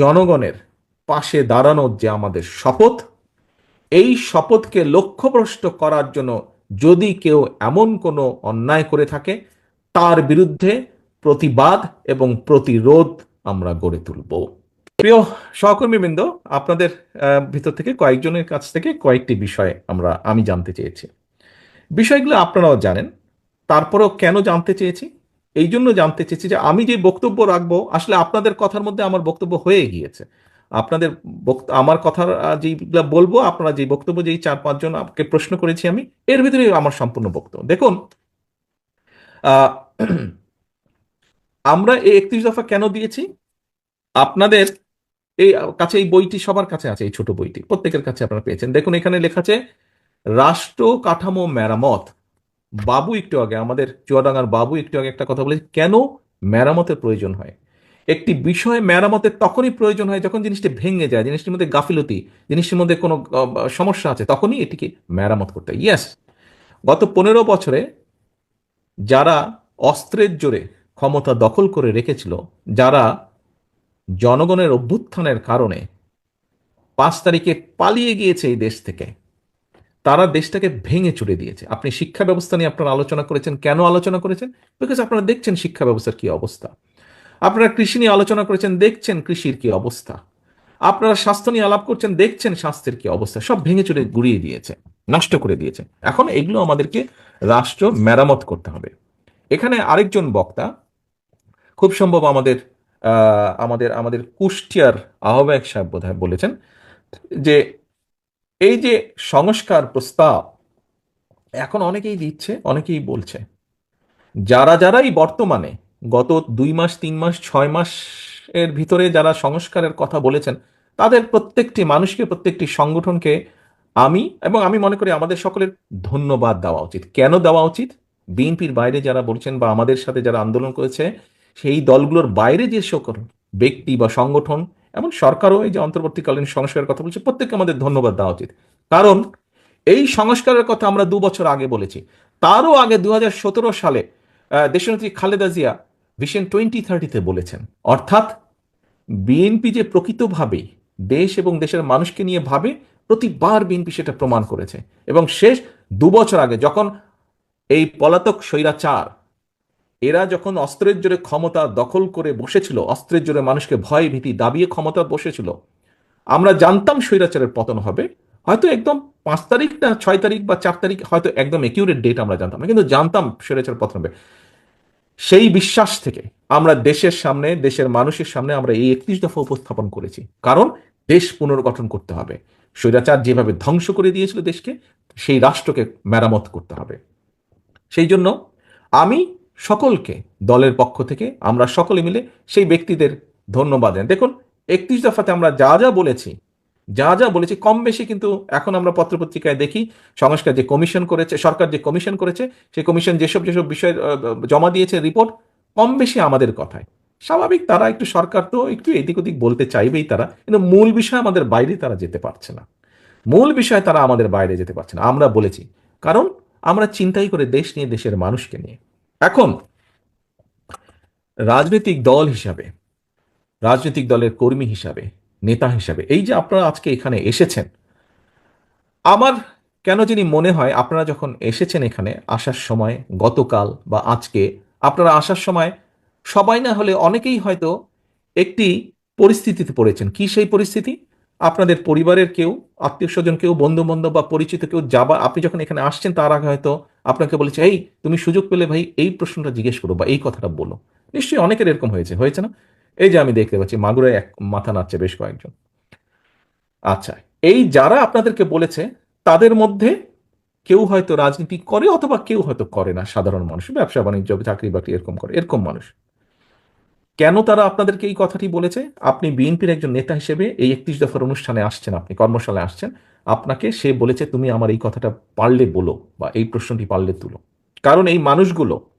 জনগণের পাশে দাঁড়ানোর যে আমাদের শপথ, এই শপথকে লক্ষ্যভ্রষ্ট করার জন্য যদি কেউ এমন কোনো অন্যায় করে থাকে, তার বিরুদ্ধে প্রতিবাদ এবং প্রতিরোধ আমরা গড়ে তুলব। প্রিয় সহকর্মীবৃন্দ, আপনাদের ভিতর থেকে কয়েকজনের কাছ থেকে কয়েকটি বিষয় আমরা, আমি জানতে চেয়েছি। বিষয়গুলো আপনারাও জানেন, তারপরেও কেন জানতে চেয়েছি? এই জন্য জানতে চেয়েছি যে আমি যে বক্তব্য রাখব, আসলে আপনাদের কথার মধ্যে আমার বক্তব্য হয়ে গিয়েছে। আপনাদের আমার কথার যেগুলা বলব, আপনারা যে বক্তব্য, যেই চার পাঁচজন আপনাকে প্রশ্ন করেছি আমি, এর ভিতরে আমার সম্পূর্ণ বক্তব্য। দেখুন আমরা এই একত্রিশ দফা কেন দিয়েছি? আপনাদের এই, কাছে এই বইটি সবার কাছে আছে, এই ছোট বইটি, প্রত্যেকের কাছে আপনারা পেয়েছেন। দেখুন, এখানে লেখা আছে, রাষ্ট্র কাঠামো মেরামত বাবু একটু আগে, আমাদের চুয়াডাঙ্গার বাবু একটু আগে একটা কথা বলে কেন মেরামতের প্রয়োজন হয়? একটি বিষয় মেরামতের তখনই প্রয়োজন হয় যখন জিনিসটি ভেঙে যায়, জিনিসটির মধ্যে গাফিলতি, জিনিসটির মধ্যে কোনো সমস্যা আছে, তখনই এটিকে মেরামত করতে হয়। ইয়াস গত পনেরো বছরে যারা অস্ত্রের জোরে ক্ষমতা দখল করে রেখেছিল, যারা জনগণের অভ্যুত্থানের কারণে পাঁচ তারিখে পালিয়ে গিয়েছে এই দেশ থেকে তারা দেশটাকে ভেঙে চুরে দিয়েছে। আপনি শিক্ষা ব্যবস্থা নিয়ে আপনারা আলোচনা করেছেন, কেন আলোচনা করেছেন? বিকজ আপনারা দেখছেন শিক্ষা ব্যবস্থার কি অবস্থা। আপনারা কৃষি নিয়ে আলোচনা করেছেন, দেখছেন কৃষির কি অবস্থা। আপনারা স্বাস্থ্য নিয়ে আলাপ করছেন, দেখছেন স্বাস্থ্যের কি অবস্থা। সব ভেঙে চুরে গুড়িয়ে দিয়েছে, নষ্ট করে দিয়েছে। এখন এগুলো আমাদেরকে রাষ্ট্র মেরামত করতে হবে। এখানে আরেকজন বক্তা, খুব সম্ভব আমাদের আমাদের আমাদের কুষ্টিয়ার আহ্বায়ক সাহেব বোধহয় বলেছেন যে এই যে সংস্কার প্রস্তাব, এখন অনেকেই দিচ্ছে, অনেকেই বলছে। যারা যারাই বর্তমানে গত দুই মাস, তিন মাস, ছয় মাস এর ভিতরে যারা সংস্কারের কথা বলেছেন, তাদের প্রত্যেকটি মানুষকে, প্রত্যেকটি সংগঠনকে আমি এবং আমি মনে করি আমাদের সকলের ধন্যবাদ দেওয়া উচিত। কেন দেওয়া উচিত? বিএনপির বাইরে যারা বলছেন বা আমাদের সাথে যারা আন্দোলন করেছে, সেই দলগুলোর বাইরে যে সকল ব্যক্তি বা সংগঠন এবং সরকারও এই যে অন্তর্বর্তীকালীন সংস্কারের কথা বলছে, প্রত্যেককে আমাদের ধন্যবাদ দেওয়া উচিত। কারণ এই সংস্কারের কথা আমরা দু বছর আগে বলেছি। তারও আগে দু হাজার সতেরো সালে দেশনেত্রী খালেদা জিয়া ভিশন টোয়েন্টি থার্টিতে বলেছেন, অর্থাৎ বিএনপি যে প্রকৃতভাবে দেশ এবং দেশের মানুষকে নিয়ে ভাবে, প্রতিবার বিএনপি সেটা প্রমাণ করেছে। এবং শেষ দু বছর আগে যখন এই পলাতক স্বৈরাচার এরা যখন অস্ত্রের জোরে ক্ষমতা দখল করে বসেছিল, অস্ত্রের জোরে মানুষকে ভয় ভীতি দাবিয়ে ক্ষমতা বসেছিল। আমরা জানতাম স্বৈরাচারের পতন হবে। হয়তো একদম পাঁচ তারিখ না ছয় তারিখ বা চার তারিখ হয়তো একদম একিউরেট ডেট আমরা জানতাম না, কিন্তু জানতাম স্বৈরাচার পতন হবে। সেই বিশ্বাস থেকে আমরা দেশের সামনে, দেশের মানুষের সামনে আমরা এই একত্রিশ দফা উপস্থাপন করেছি। কারণ দেশ পুনর্গঠন করতে হবে। স্বৈরাচার যেভাবে ধ্বংস করে দিয়েছিল দেশকে, সেই রাষ্ট্রকে মেরামত করতে হবে। সেই জন্য আমি সকলকে, দলের পক্ষ থেকে আমরা সকলে মিলে সেই ব্যক্তিদের ধন্যবাদ দেন দেখুন, একত্রিশ দফাতে আমরা যা যা বলেছি, যা যা বলেছি, কম বেশি কিন্তু এখন আমরা পত্রপত্রিকায় দেখি, সংস্কার যে কমিশন করেছে, সরকার যে কমিশন করেছে, সেই কমিশন যেসব যেসব বিষয় জমা দিয়েছে, রিপোর্ট, কম বেশি আমাদের কথায়। স্বাভাবিক তারা একটু সরকার তো একটু এদিক ওদিক বলতে চাইবেই তারা, কিন্তু মূল বিষয় আমাদের বাইরে তারা যেতে পারছে না। মূল বিষয় তারা আমাদের বাইরে যেতে পারছে না। আমরা বলেছি, কারণ আমরা চিন্তাই করে দেশ নিয়ে, দেশের মানুষকে নিয়ে। এখন, রাজনৈতিক দল হিসাবে, রাজনৈতিক দলের কর্মী হিসাবে, নেতা হিসাবে, এই যে আপনারা আজকে এখানে এসেছেন, আমার কেন যিনি মনে হয় আপনারা যখন এসেছেন এখানে আসার সময় গতকাল বা আজকে, আপনারা আসার সময় সবাই না হলে অনেকেই হয়তো একটি পরিস্থিতিতে পড়েছেন। কি সেই পরিস্থিতি? আপনাদের পরিবারের কেউ, আত্মীয় স্বজন কেউ বন্ধু বান্ধব বা পরিচিত কেউ যাবা আপনি যখন এখানে আসছেন, তার আগে হয়তো আপনাকে বলেছে, এই, তুমি সুযোগ পেলে ভাই, এই প্রশ্নটা জিজ্ঞেস করো বা এই কথাটা বলো। নিশ্চয়ই অনেকের এরকম হয়েছে। হয়েছে না? এই যে আমি দেখতে পাচ্ছি, মাগুরায় এক মাথা নাচছে বেশ কয়েকজন। আচ্ছা এই যারা আপনাদেরকে বলেছে, তাদের মধ্যে কেউ হয়তো রাজনীতি করে অথবা কেউ হয়তো করে না, সাধারণ মানুষ, ব্যবসা, বাণিজ্য, চাকরি, বাকরি, এরকম করে, এরকম মানুষ। কেন তারা আপনাদেরকে এই কথাটি বলেছে? আপনি বিএনপির একজন নেতা হিসেবে এই একত্রিশ দফার অনুষ্ঠানে আসছেন, আপনি কর্মশালায় আসছেন আপনাকে সে বলেছে, তুমি আমার এই কথাটা পারলে বলো বা এই প্রশ্নটি পারলে তুলো। কারণ এই মানুষগুলো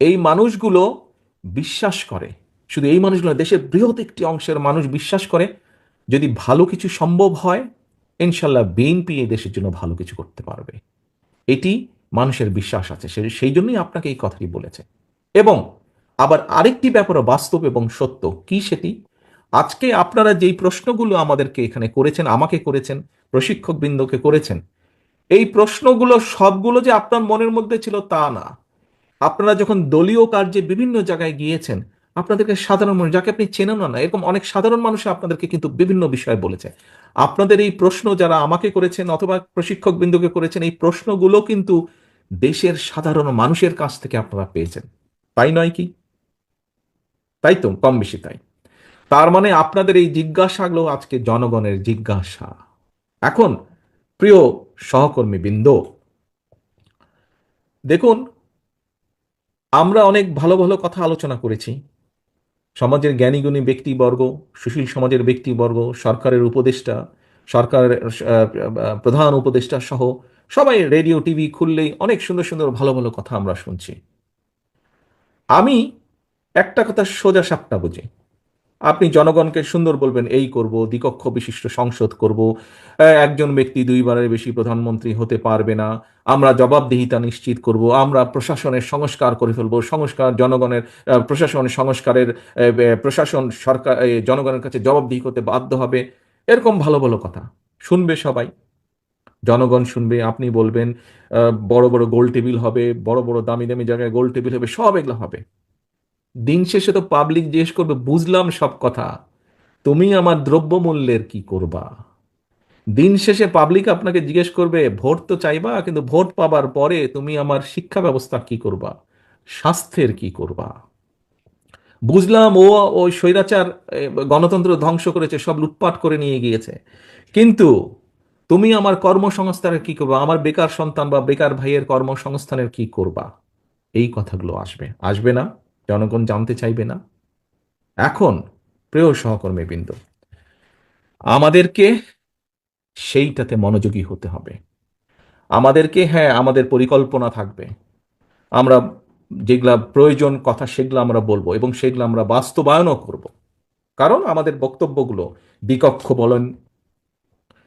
এই মানুষগুলো বিশ্বাস করে। শুধু এই মানুষগুলো দেশের বৃহৎ একটি অংশের মানুষ বিশ্বাস করে, যদি ভালো কিছু সম্ভব হয়, ইনশাল্লাহ বিএনপি এই দেশের জন্য ভালো কিছু করতে পারবে। এটি মানুষের বিশ্বাস আছে, সে- সেই জন্যই আপনাকে এই কথাটি বলেছে। এবং আবার আরেকটি ব্যাপারও বাস্তব এবং সত্য, কি সেটি? আজকে আপনারা যেই প্রশ্নগুলো আমাদেরকে এখানে করেছেন, আমাকে করেছেন প্রশিক্ষক বৃন্দকে করেছেন, এই প্রশ্নগুলো সবগুলো যে আপনার মনের মধ্যে ছিল তা না। আপনারা যখন দলীয় কার্যে বিভিন্ন জায়গায় গিয়েছেন, আপনাদেরকে সাধারণ মানুষ, যাকে আপনি চেনেন না, এরকম অনেক সাধারণ মানুষ আপনাদেরকে কিন্তু বিভিন্ন বিষয় বলেছে। আপনাদের এই প্রশ্ন যারা আমাকে করেছেন অথবা প্রশিক্ষক বিন্দুকে করেছেন, এই প্রশ্নগুলো কিন্তু দেশের সাধারণ মানুষের কাছ থেকে আপনারা পেয়েছেন। তাই নয় কি? তাই তো, কম বেশি তাই। তার মানে আপনাদের এই জিজ্ঞাসাগুলো আজকে জনগণের জিজ্ঞাসা। এখন, প্রিয় সহকর্মী বৃন্দ দেখুন, আমরা অনেক ভালো ভালো কথা আলোচনা করেছি। সমাজের জ্ঞানীগুণী ব্যক্তিবর্গ, সুশীল সমাজের ব্যক্তিবর্গ, সরকারের উপদেষ্টা সরকারের প্রধান উপদেষ্টা সহ সবাই রেডিও, টিভি খুললেই অনেক সুন্দর সুন্দর ভালো ভালো কথা আমরা শুনছি। আমি একটা কথা সোজা সাপটা বুঝি। আপনি জনগণকে সুন্দর বলবেন, এই করব, দ্বিকক্ষ বিশিষ্ট সংসদ করব। একজন ব্যক্তি দুইবারের বেশি প্রধানমন্ত্রী হতে পারবে না। আমরা জবাবদিহিতা নিশ্চিত করব, আমরা প্রশাসনের সংস্কার করে ফেলব সংস্কার, জনগণের প্রশাসন, সংস্কারের প্রশাসন সরকার জনগণের কাছে জবাবদিহি করতে বাধ্য হবে। এরকম ভালো ভালো কথা। শুনবে সবাই। জনগণ শুনবে, আপনি বলবেন বড় বড় গোল টেবিল হবে, বড় বড় দামি দামি জায়গায় গোল টেবিল হবে, সব এগুলো হবে। দিন শেষে তো পাবলিক জিজ্ঞেস করবে, বুঝলাম সব কথা। তুমি আমার দ্রব্যমূল্যের কি করবা? দিন শেষে পাবলিক আপনাকে জিজ্ঞেস করবে, ভোট তো চাইবা, কিন্তু ভোট পাবার পরে তুমি আমার শিক্ষা ব্যবস্থা কি করবা? স্বাস্থ্যের কি করবা? বুঝলাম ও ওই স্বৈরাচার গণতন্ত্র ধ্বংস করেছে, সব লুটপাট করে নিয়ে গিয়েছে। কিন্তু তুমি আমার কর্মসংস্থানের কি করবা? আমার বেকার সন্তান বা বেকার ভাইয়ের কর্মসংস্থানের কি করবা? এই কথাগুলো আসবে। আসবে না? জনগণ জানতে চাইবে না। এখন প্রিয় সহকর্মী বিন্দু, আমাদেরকে সেইটাতে মনোযোগী হতে হবে। আমাদেরকে হ্যাঁ আমাদের পরিকল্পনা থাকবে। আমরা যেগুলা প্রয়োজন কথা সেগুলো আমরা বলব এবং সেগুলো আমরা বাস্তবায়নও করব। কারণ আমাদের বক্তব্যগুলো বিকক্ষ বলেন,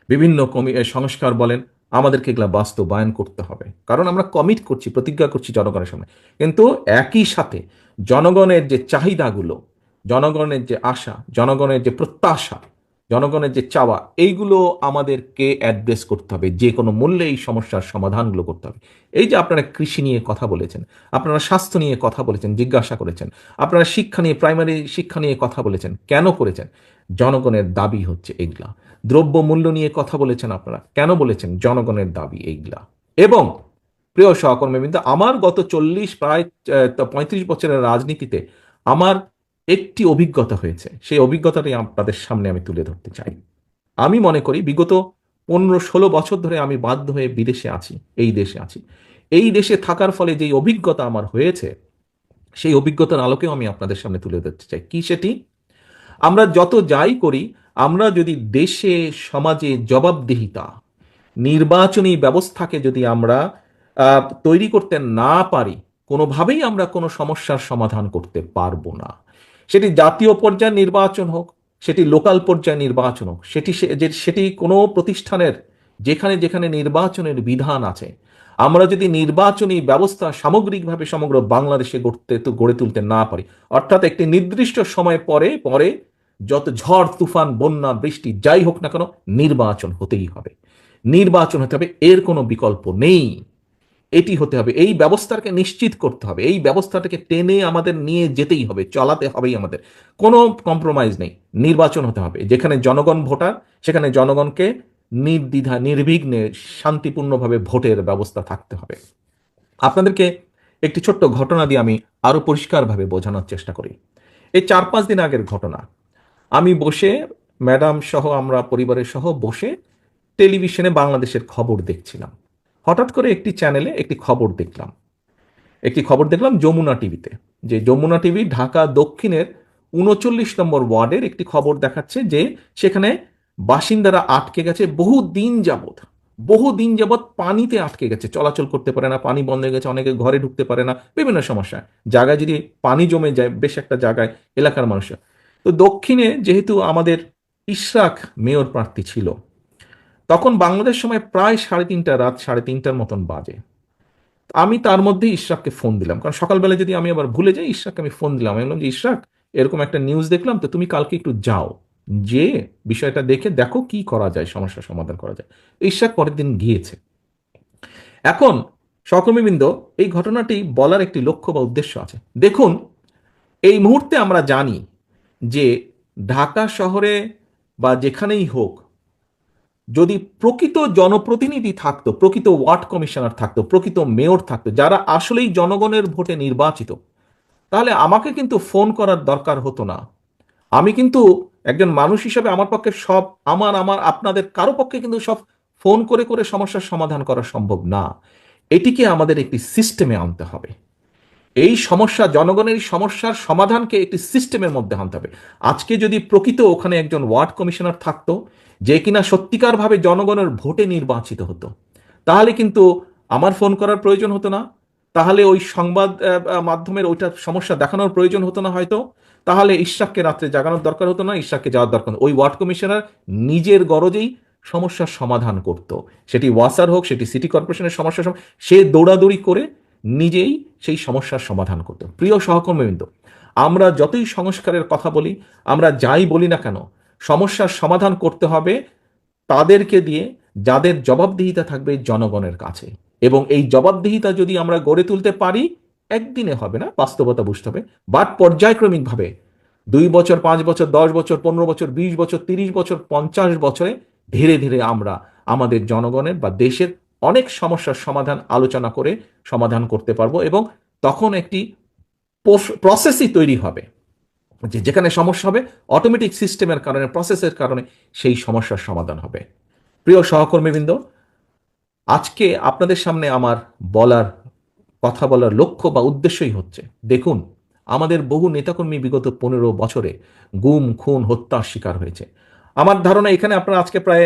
বিভিন্ন কমি, সংস্কার বলেন আমাদেরকে এগুলা বাস্তবায়ন করতে হবে। কারণ আমরা কমিট করছি, প্রতিজ্ঞা করছি জনগণের সামনে। কিন্তু একই সাথে জনগণের যে চাহিদাগুলো, জনগণের যে আশা, জনগণের যে প্রত্যাশা, জনগণের যে চাওয়া, এইগুলো আমাদেরকে অ্যাড্রেস করতে হবে। যে কোনো মূল্যে এই সমস্যার সমাধানগুলো করতে হবে। এই যে আপনারা কৃষি নিয়ে কথা বলেছেন, আপনারা স্বাস্থ্য নিয়ে কথা বলেছেন, জিজ্ঞাসা করেছেন, আপনারা শিক্ষা নিয়ে প্রাইমারি শিক্ষা নিয়ে কথা বলেছেন, কেন করেছেন? জনগণের দাবি হচ্ছে এগুলা। দ্রব্য মূল্য নিয়ে কথা বলেছেন আপনারা। কেন বলেছেন? জনগণের দাবি এইগুলা। এবং প্রিয় সহকর্মীবৃন্দ, আমার গত চল্লিশ, প্রায় পঁয়ত্রিশ বছরের রাজনীতিতে আমার একটি অভিজ্ঞতা হয়েছে। সেই অভিজ্ঞতাটি আপনাদের সামনে আমি তুলে ধরতে চাই। আমি মনে করি, বিগত পনেরো, ষোলো বছর ধরে আমি বাধ্য হয়ে বিদেশে আছি, এই দেশে আছি। এই দেশে থাকার ফলে যেই অভিজ্ঞতা আমার হয়েছে, সেই অভিজ্ঞতার আলোকেও আমি আপনাদের সামনে তুলে ধরতে চাই। কি সেটি? আমরা যত যাই করি আমরা যদি দেশে, সমাজে জবাবদিহিতা, নির্বাচনী ব্যবস্থাকে যদি আমরা তৈরি করতে না পারি, কোনোভাবেই আমরা কোনো সমস্যার সমাধান করতে পারব না। সেটি জাতীয় পর্যায়ে নির্বাচন হোক, সেটি লোকাল পর্যায়ে নির্বাচন হোক, সেটি সেটি কোনো প্রতিষ্ঠানের, যেখানে যেখানে নির্বাচনের বিধান আছে, আমরা যদি নির্বাচনী ব্যবস্থা সামগ্রিকভাবে সমগ্র বাংলাদেশে গড়তে, গড়ে তুলতে না পারি, অর্থাৎ একটি নির্দিষ্ট সময় পরে পরে যত ঝড়, তুফান, বন্যা, বৃষ্টি, যাই হোক না কেন, নির্বাচন হতেই হবে। নির্বাচন হতে হবে, এর কোনো বিকল্প নেই। এটি হতে হবে, এই ব্যবস্থাকে নিশ্চিত করতে হবে, এই ব্যবস্থাটাকে টেনে আমাদের নিয়ে যেতেই হবে, চলাতে হবেই আমাদের। কোনো কম্প্রোমাইজ নেই, নির্বাচন হতে হবে। যেখানে জনগণ ভোটার, সেখানে জনগণকে নির্দ্বিধা, নির্বিঘ্নে শান্তিপূর্ণভাবে ভোটের ব্যবস্থা থাকতে হবে। আপনাদেরকে একটি ছোট্ট ঘটনা দিয়ে আমি আরও পরিষ্কারভাবে বোঝানোর চেষ্টা করি। এই চার পাঁচ দিন আগের ঘটনা আমি বসে ম্যাডাম সহ, আমরা পরিবারের সহ বসে টেলিভিশনে বাংলাদেশের খবর দেখছিলাম। হঠাৎ করে একটি চ্যানেলে একটি খবর দেখলাম। একটি খবর দেখলাম যমুনা টিভিতে যে যমুনা টিভি ঢাকা দক্ষিণের উনচল্লিশ নম্বর ওয়ার্ডের একটি খবর দেখাচ্ছে যে সেখানে বাসিন্দারা আটকে গেছে বহু দিন যাবত বহু দিন যাবত পানিতে আটকে গেছে। চলাচল করতে পারে না, পানি বন্ধ হয়ে গেছে, অনেকে ঘরে ঢুকতে পারে না, বিভিন্ন সমস্যা জায়গায় যদি পানি জমে যায়, বেশ একটা জায়গায়, এলাকার মানুষের। তো দক্ষিণে যেহেতু আমাদের ইশরাক মেয়র প্রার্থী ছিল, তখন বাংলাদেশ সময় প্রায় সাড়ে তিনটা, রাত সাড়ে তিনটার মতন বাজে। আমি তার মধ্যে ইশরাককে ফোন দিলাম। কারণ সকালবেলা যদি আমি আবার ভুলে যাই, ইশরাককে আমি ফোন দিলাম। আমি বললাম যে, ইশরাক, এরকম একটা নিউজ দেখলাম, তো তুমি কালকে একটু যাও। যে বিষয়টা দেখে দেখো কি করা যায়, সমস্যার সমাধান করা যায়। ইশাক পরের দিন গিয়েছে। এখন সহকর্মীবৃন্দ, এই ঘটনাটি বলার একটি লক্ষ্য বা উদ্দেশ্য আছে। দেখুন, এই মুহূর্তে আমরা জানি যে ঢাকা শহরে বা যেখানেই হোক, যদি প্রকৃত জনপ্রতিনিধি থাকতো, প্রকৃত ওয়ার্ড কমিশনার থাকতো, প্রকৃত মেয়র থাকতো, যারা আসলেই জনগণের ভোটে নির্বাচিত, তাহলে আমাকে কিন্তু ফোন করার দরকার হতো না। আমি কিন্তু একজন মানুষ হিসাবে আমার পক্ষে সব, আমার আমার, আপনাদের কারও পক্ষে কিন্তু সব ফোন করে করে সমস্যার সমাধান করা সম্ভব না। এটিকে আমাদের একটি সিস্টেমে আনতে হবে। এই সমস্যা, জনগণের সমস্যার সমাধানকে একটি সিস্টেমের মধ্যে আনতে হবে। আজকে যদি প্রকৃত ওখানে একজন ওয়ার্ড কমিশনার থাকতো, যে কিনা সত্যিকারভাবে জনগণের ভোটে নির্বাচিত হতো, তাহলে কিন্তু আমার ফোন করার প্রয়োজন হতো না। তাহলে ওই সংবাদ মাধ্যমের ওইটা সমস্যা দেখানোর প্রয়োজন হতো না হয়তো। তাহলে ইশরাককে রাত্রে জাগানোর দরকার হতো না, ইশরাককে যাওয়ার দরকার ওই ওয়ার্ড কমিশনার নিজের গরজেই সমস্যার সমাধান করত। সেটি ওয়াসার হোক, সেটি সিটি কর্পোরেশনের সমস্যা সে দৌড়াদৌড়ি করে নিজেই সেই সমস্যার সমাধান করত প্রিয় সহকর্মীবৃন্দ, আমরা যতই সংস্কারের কথা বলি, আমরা যাই বলি না কেন, সমস্যার সমাধান করতে হবে তাদেরকে দিয়ে যাদের জবাবদিহিতা থাকবে জনগণের কাছে। এবং এই জবাবদিহিতা যদি আমরা গড়ে তুলতে পারি, একদিনে হবে না, বাস্তবতা বুঝতে হবে। বাট পর্যায়ক্রমিকভাবে দুই বছর, পাঁচ বছর, দশ বছর, পনেরো বছর, বিশ বছর, তিরিশ বছর, পঞ্চাশ বছরে ধীরে ধীরে আমরা আমাদের জনগণের বা দেশের অনেক সমস্যার সমাধান আলোচনা করে সমাধান করতে পারব এবং তখন একটি প্রসেসই তৈরি হবে। যে যেখানে সমস্যা হবে অটোমেটিক সিস্টেমের কারণে প্রসেসের কারণে সেই সমস্যার সমাধান হবে। প্রিয় সহকর্মীবৃন্দ, আজকে আপনাদের সামনে আমার বলার, কথা বলার লক্ষ্য বা উদ্দেশ্যই হচ্ছে, দেখুন, আমাদের বহু নেতাকর্মী বিগত পনেরো বছরে গুম, খুন, হত্যার শিকার হয়েছে। আমার ধারণা এখানে আপনার আজকে প্রায়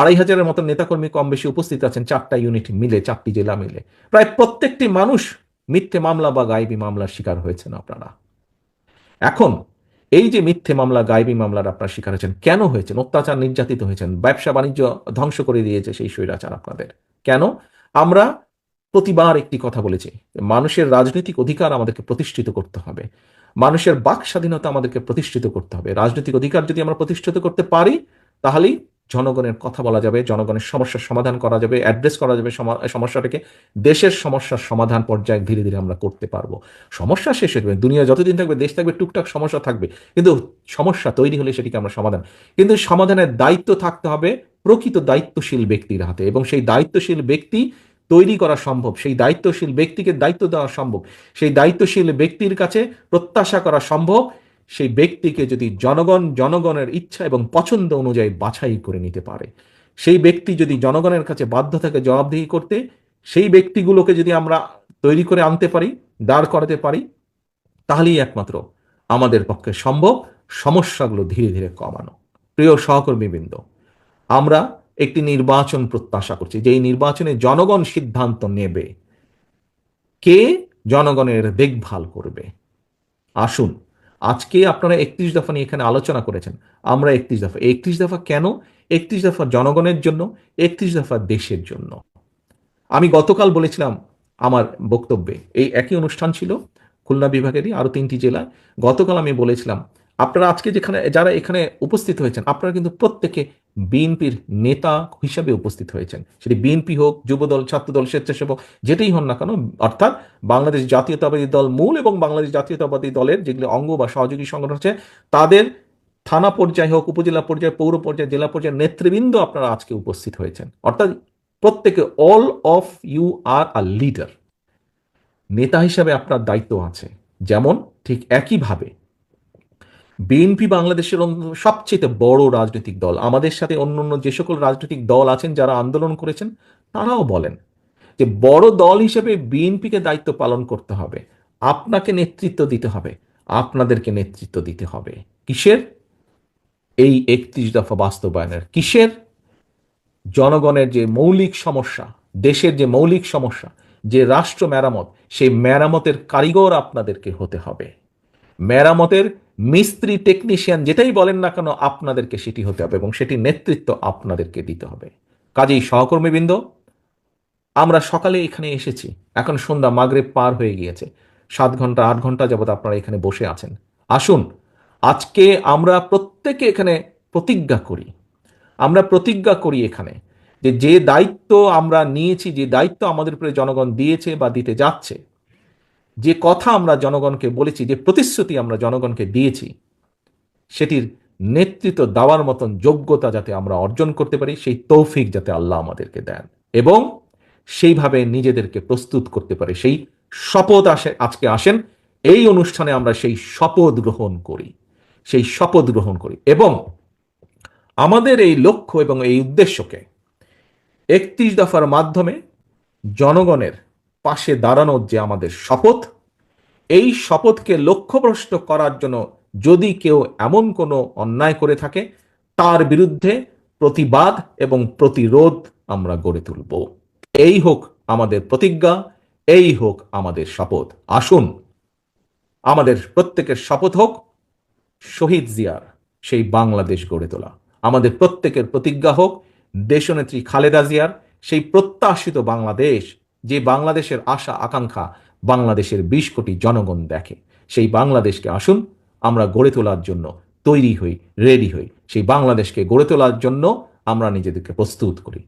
আড়াই হাজারের মতো নেতাকর্মী কম বেশি উপস্থিত আছেন চারটা ইউনিট মিলে, চারটি জেলা মিলে। প্রায় প্রত্যেকটি মানুষ মিথ্যে মামলা বা গায়েবী মামলার শিকার হয়েছেন আপনারা। এখন, এই যে মিথ্যে মামলা, গায়েবী মামলার আপনার শিকার হয়েছেন, কেন হয়েছেন? অত্যাচার নির্যাতিত হয়েছেন, ব্যবসা বাণিজ্য ধ্বংস করে দিয়েছে সেই স্বৈরাচার আপনাদের। কেন? আমরা প্রতিবার একটি কথা বলেছি, মানুষের রাজনৈতিক অধিকার আমাদেরকে প্রতিষ্ঠিত করতে হবে। মানুষের বাক স্বাধীনতা আমাদেরকে প্রতিষ্ঠিত করতে হবে। রাজনৈতিক অধিকার যদি আমরা প্রতিষ্ঠিত করতে পারি, তাহলেই জনগণের কথা বলা যাবে, জনগণের সমস্যার সমাধান করা যাবে অ্যাড্রেস করা যাবে সমস্যাটাকে। দেশের সমস্যার সমাধান পর্যায়ে ধীরে ধীরে আমরা করতে পারব। সমস্যা শেষ হয়ে দুনিয়া যতদিন থাকবে, দেশ থাকবে, টুকটাক সমস্যা থাকবে। কিন্তু সমস্যা তৈরি হলে সেটিকে আমরা সমাধান। কিন্তু সমাধানের দায়িত্ব থাকতে হবে প্রকৃত দায়িত্বশীল ব্যক্তির হাতে এবং সেই দায়িত্বশীল ব্যক্তি তৈরি করা সম্ভব, সেই দায়িত্বশীল ব্যক্তিকে দায়িত্ব দেওয়া সম্ভব, সেই দায়িত্বশীল ব্যক্তির কাছে প্রত্যাশা করা সম্ভব, সেই ব্যক্তিকে যদি জনগণ, জনগণের ইচ্ছা এবং পছন্দ অনুযায়ী বাছাই করে নিতে পারে। সেই ব্যক্তি যদি জনগণের কাছে বাধ্য থাকে জবাবদিহি করতে, সেই ব্যক্তিগুলোকে যদি আমরা তৈরি করে আনতে পারি, দাঁড় করাতে পারি, তাহলেই একমাত্র আমাদের পক্ষে সম্ভব। সমস্যাগুলো ধীরে ধীরে কমানো। প্রিয় সহকর্মীবৃন্দ, আমরা একটি নির্বাচন প্রত্যাশা করছি যে এই নির্বাচনে জনগণ সিদ্ধান্ত নেবে, কে জনগণের দেখভাল করবে। আসুন, আজকে আপনারা একত্রিশ দফা নিয়ে এখানে আলোচনা করেছেন, আমরা একত্রিশ দফা। একত্রিশ দফা কেন? একত্রিশ দফা জনগণের জন্য, একত্রিশ দফা দেশের জন্য। আমি গতকাল বলেছিলাম আমার বক্তব্যে, এই একই অনুষ্ঠান ছিল খুলনা বিভাগেরই আরও তিনটি জেলায়। গতকাল আমি বলেছিলাম, আপনারা আজকে যেখানে, যারা এখানে উপস্থিত হয়েছেন, আপনারা কিন্তু প্রত্যেকে বিএনপির নেতা হিসাবে উপস্থিত হয়েছেন। সেটি বিএনপি হোক, যুবদল, ছাত্রদল, স্বেচ্ছাসেবক, যেটাই হন না কেন, অর্থাৎ বাংলাদেশ জাতীয়তাবাদী দল মূল এবং বাংলাদেশ জাতীয়তাবাদী দলের যেগুলো অঙ্গ বা সহযোগী সংগঠন আছে, তাদের থানা পর্যায়ে হোক, উপজেলা পর্যায়ে, পৌর পর্যায়ে, জেলা পর্যায়ে নেতৃবৃন্দ আপনারা আজকে উপস্থিত হয়েছেন। অর্থাৎ প্রত্যেকে all of you are a leader নেতা হিসাবে আপনার দায়িত্ব আছে। যেমন ঠিক একইভাবে বিএনপি বাংলাদেশের সবচেয়ে বড় রাজনৈতিক দল। আমাদের সাথে অন্য অন্য যে সকল রাজনৈতিক দল আছেন, যারা আন্দোলন করেছেন, তারাও বলেন যে বড় দল হিসেবে বিএনপিকে দায়িত্ব পালন করতে হবে। আপনাকে নেতৃত্ব দিতে হবে, আপনাদেরকে নেতৃত্ব দিতে হবে। কিসের? এই একত্রিশ দফা বাস্তবায়নের। কিসের? জনগণের যে মৌলিক সমস্যা, দেশের যে মৌলিক সমস্যা, যে রাষ্ট্র মেরামত, সেই মেরামতের কারিগর আপনাদেরকে হতে হবে। মেরামতের মিস্ত্রি টেকনিশিয়ান যেটাই বলেন না কেন আপনাদেরকে সেটি হতে হবে এবং সেটি নেতৃত্ব আপনাদেরকে দিতে হবে। কাজেই সহকর্মীবৃন্দ, আমরা সকালে এখানে এসেছি। এখন সন্ধ্যা, মাগরেব পার হয়ে গিয়েছে। সাত ঘণ্টা, আট ঘণ্টা যাবত আপনারা এখানে বসে আছেন। আসুন, আজকে আমরা প্রত্যেকে এখানে প্রতিজ্ঞা করি। আমরা প্রতিজ্ঞা করি এখানে যে যে দায়িত্ব আমরা নিয়েছি, যে দায়িত্ব আমাদের উপরে জনগণ দিয়েছে বা দিতে যাচ্ছে যে কথা আমরা জনগণকে বলেছি, যে প্রতিশ্রুতি আমরা জনগণকে দিয়েছি, সেটির নেতৃত্ব দেওয়ার মতন যোগ্যতা যাতে আমরা অর্জন করতে পারি, সেই তৌফিক যাতে আল্লাহ আমাদেরকে দেন এবং সেইভাবে নিজেদেরকে প্রস্তুত করতে পারে। সেই শপথ আসে, আজকে আসেন, এই অনুষ্ঠানে আমরা সেই শপথ গ্রহণ করি, সেই শপথ গ্রহণ করি এবং আমাদের এই লক্ষ্য এবং এই উদ্দেশ্যকে একত্রিশ দফার মাধ্যমে জনগণের পাশে দাঁড়ানোর যে আমাদের শপথ, এই শপথকে লক্ষ্যভ্রষ্ট করার জন্য যদি কেউ এমন কোনো অন্যায় করে থাকে, তার বিরুদ্ধে প্রতিবাদ এবং প্রতিরোধ আমরা গড়ে তুলব। এই হোক আমাদের প্রতিজ্ঞা, এই হোক আমাদের শপথ। আসুন, আমাদের প্রত্যেকের শপথ হোক, শহীদ জিয়ার সেই বাংলাদেশ গড়ে তোলা। আমাদের প্রত্যেকের প্রতিজ্ঞা হোক, দেশনেত্রী খালেদা জিয়ার সেই প্রত্যাশিত বাংলাদেশ যে বাংলাদেশের আশা, আকাঙ্ক্ষা বাংলাদেশের বিশ কোটি জনগণ দেখে। সেই বাংলাদেশকে আসুন, আমরা গড়ে তোলার জন্য তৈরি হই রেডি হই। সেই বাংলাদেশকে গড়ে তোলার জন্য আমরা নিজেদেরকে প্রস্তুত করি।